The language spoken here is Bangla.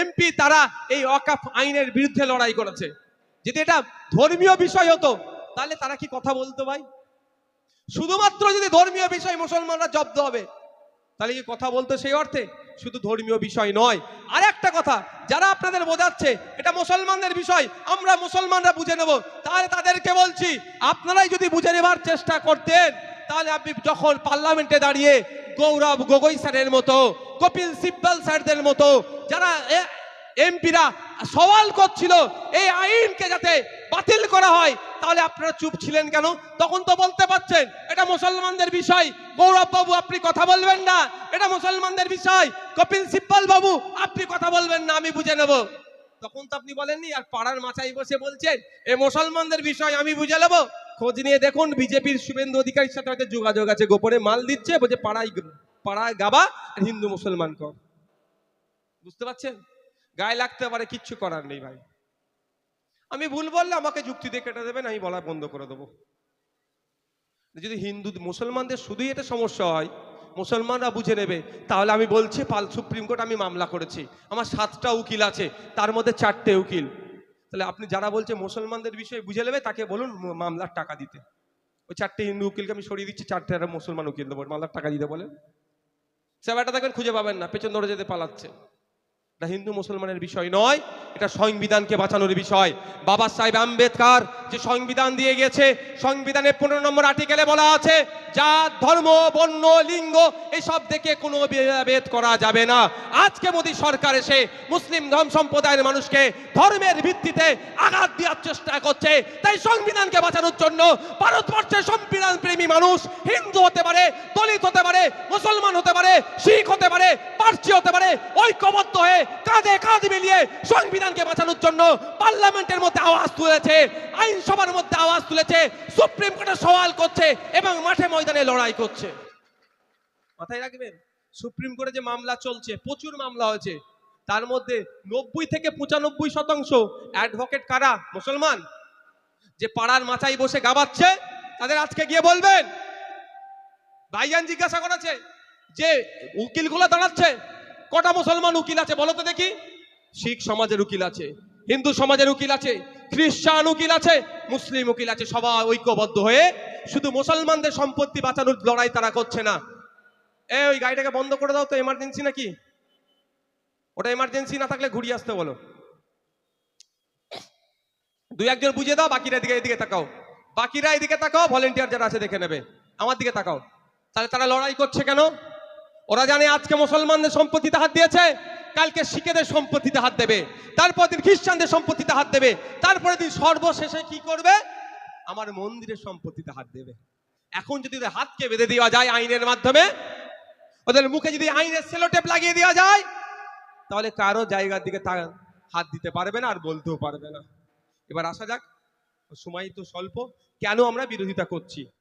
এমপি তারা এই অকাফ আইনের বিরুদ্ধে লড়াই করেছে। যদি এটা ধর্মীয় বিষয় হতো, তাহলে তারা কি কথা বলতো ভাই? শুধুমাত্র যদি ধর্মীয় বিষয় মুসলমানরা জব্দ হবে, তাহলে কি কথা বলতো সেই অর্থে? শুধু ধর্মীয় বিষয় নয়। আর একটা কথা, যারা আপনাদের বোঝাচ্ছে এটা মুসলমানদের বিষয়, আমরা মুসলমানরা বুঝে নেব। তাহলে তাদেরকে বলছি, আপনারাই যদি বুঝে নেবার চেষ্টা করতেন, তাহলে আপনি যখন পার্লামেন্টে দাঁড়িয়ে গৌরব গগৈ স্যারের মতো, কপিল সিব্বল স্যারদের মতো যারা এমপিরা সওয়াল করছিল এই আইনকে যাতে বাতিল করা হয়, তাহলে আপনারা চুপ ছিলেন কেন? তখন তো বলতে পারছেন, এটা মুসলমানদের বিষয়। গৌরব বাবু আপনি কথা বলবেন না। এটা মুসলমানদের বিষয়। কপিল সিব্বল বাবু আপনি কথা বলবেন না, আমি বুঝে নেব। তখন তো আপনি বলেননি, আর পাড়ার মাচাই বসে বলছেন, এ মুসলমানদের বিষয় আমি বুঝে নেব। খোঁজ নিয়ে দেখুন, বিজেপির শুভেন্দু অধিকারীর সাথে হয়তো যোগাযোগ আছে, গোপনে মাল দিচ্ছে, বলছে, পাড়ায় পাড়ায় গাবা হিন্দু মুসলমান কর। বুঝতে পারছেন? গায়ে লাগতে পারে, কিচ্ছু করার নেই ভাই। আমি ভুল বললে আমাকে যুক্তি দিয়ে কেটে দেবেন, আমি বলা বন্ধ করে দেবো। যদি হিন্দু, মুসলমানদের শুধুই এটা সমস্যা হয়, মুসলমানরা বুঝে নেবে, তাহলে আমি বলছি, পাল সুপ্রিম কোর্ট আমি মামলা করেছি। আমার সাতটা উকিল আছে, তার মধ্যে চারটে উকিল। তাহলে আপনি যারা বলছে মুসলমানদের বিষয়ে বুঝে নেবে, তাকে বলুন মামলার টাকা দিতে। ওই চারটে হিন্দু উকিলকে আমি সরিয়ে দিচ্ছি, চারটে মুসলমান উকিল দেবো। মামলার টাকা দিতে বলেন। সেবাটা দেখবেন খুঁজে পাবেন না, পেছন ধরে যেতে পালাচ্ছে। এটা হিন্দু মুসলমানের বিষয় নয়। এটা সংবিধানকে বাঁচানোর বিষয়। বাবা সাহেব আম্বেদকর যে সংবিধান দিয়ে গেছে সংবিধানের পনেরো নম্বর আর্টিকেলে বলা আছে, জাত, ধর্ম, বর্ণ, লিঙ্গ, এসব দেখে কোনো ভেদ করা যাবে না। আজকে মোদী সরকার এসে মুসলিম ধর্ম সম্প্রদায়ের মানুষকে ধর্মের ভিত্তিতে আঘাত দেওয়ার চেষ্টা করছে। তাই সংবিধানকে বাঁচানোর জন্য ভারতবর্ষের সংবিধান প্রেমী মানুষ হিন্দু হতে পারে, দলিত হতে পারে, মুসলমান হতে পারে, শিখ হতে পারে, পার্সি হতে পারে, ঐক্যবদ্ধ হয়ে কাঁধে কাঁধ মিলিয়ে সংবিধানকে বাঁচানোর জন্য পার্লামেন্টের মধ্যে আওয়াজ তুলেছে, আইনসভার মধ্যে আওয়াজ তুলেছে, সুপ্রিম কোর্টে সওয়াল করছে এবং মাঠে ময়দানে লড়াই করছে। মাথায় রাখবেন, সুপ্রিম কোর্টে যে মামলা চলছে, প্রচুর মামলা হয়েছে। তার মধ্যে নব্বই থেকে পঁচানব্বই শতাংশ অ্যাডভোকেট কারা? মুসলমান। যে পাড়ার মাথায় বসে গাবাচ্ছে, তাদের আজকে গিয়ে বলবেন। ভাইজান জিজ্ঞাসা করেছে যে, উকিলগুলো দাঁড়াচ্ছে, কটা মুসলমান উকিল আছে বলো তো দেখি। শিখ সমাজের উকিল আছে, হিন্দু সমাজের উকিল আছে, খ্রিস্টান উকিল আছে, মুসলিম উকিল আছে, সবাই ঐক্যবদ্ধ হয়ে শুধু মুসলমানদের সম্পত্তি বাঁচানোর লড়াই তারা করছে না। এ, ওই গাড়িটাকে বন্ধ করে দাও তো এমার্জেন্সি নাকি? ওটা এমার্জেন্সি না থাকলে ঘুরিয়ে আসতে বলো। দুই একজন বুঝিয়ে দাও, বাকিরা এদিকে এদিকে তাকাও। বাকিরা এদিকে তাকাও ভলেন্টিয়ার যারা আছে দেখে নেবে। আমার দিকে তাকাও। তাহলে তারা লড়াই করছে কেন? ওরা জানে আজকে মুসলমানদের সম্পত্তিতে হাত দিয়েছে। কালকে শিখেদের সম্পত্তিতে হাত দেবে, তারপর দিন খ্রিস্টানদের সম্পত্তিতে হাত দেবে তারপরে দিন সর্বশেষে কি করবে? আমার মন্দিরের সম্পত্তিতে হাত দেবে। এখন যদি ওদের হাতকে বেঁধে দেওয়া যায় আইনের মাধ্যমে, ওদের মুখে যদি আইনের সেলোটেপ লাগিয়ে দেওয়া যায়, তাহলে কারও জায়গার দিকে তা- হাত দিতে পারবে না আর বলতেও পারবে না। এবার আসা যাক, সময় তো স্বল্প, কেন আমরা বিরোধিতা করছি?